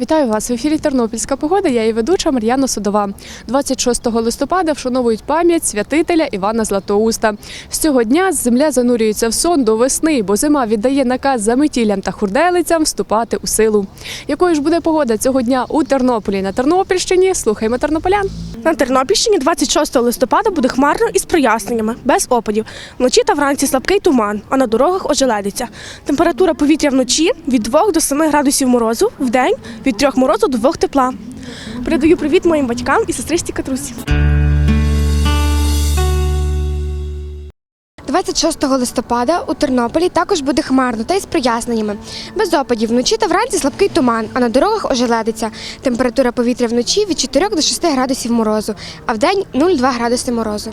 Вітаю вас в ефірі Тернопільська погода. Я її ведуча Мар'яна Судова. 26 листопада вшановують пам'ять святителя Івана Златоуста. З цього дня земля занурюється в сон до весни, бо зима віддає наказ заметілям та хурделицям вступати у силу. Якою ж буде погода цього дня у Тернополі на Тернопільщині? Слухаймо тернополян. На Тернопільщині 26 листопада буде хмарно із проясненнями, без опадів. Вночі та вранці слабкий туман, а на дорогах ожеледиться. Температура повітря вночі від 2 до 7 градусів морозу, в день від 3 морозу до 2 тепла. Передаю привіт моїм батькам і сестричці Катрусі. 26 листопада у Тернополі також буде хмарно та із проясненнями. Без опадів вночі та вранці слабкий туман, а на дорогах ожеледиться. Температура повітря вночі від 4 до 6 градусів морозу, а вдень 0,2 градуси морозу.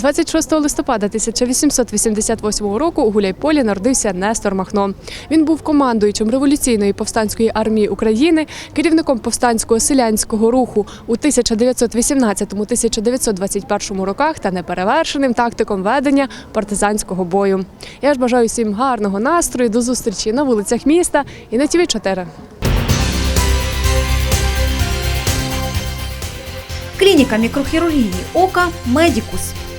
26 листопада 1888 року у Гуляйполі народився Нестор Махно. Він був командуючим революційної повстанської армії України, керівником повстанського селянського руху у 1918-1921 роках та неперевершеним тактиком ведення партизанського бою. Я ж бажаю всім гарного настрою, до зустрічі на вулицях міста і на ТВ 4 Клініка мікрохірургії ока Медікус.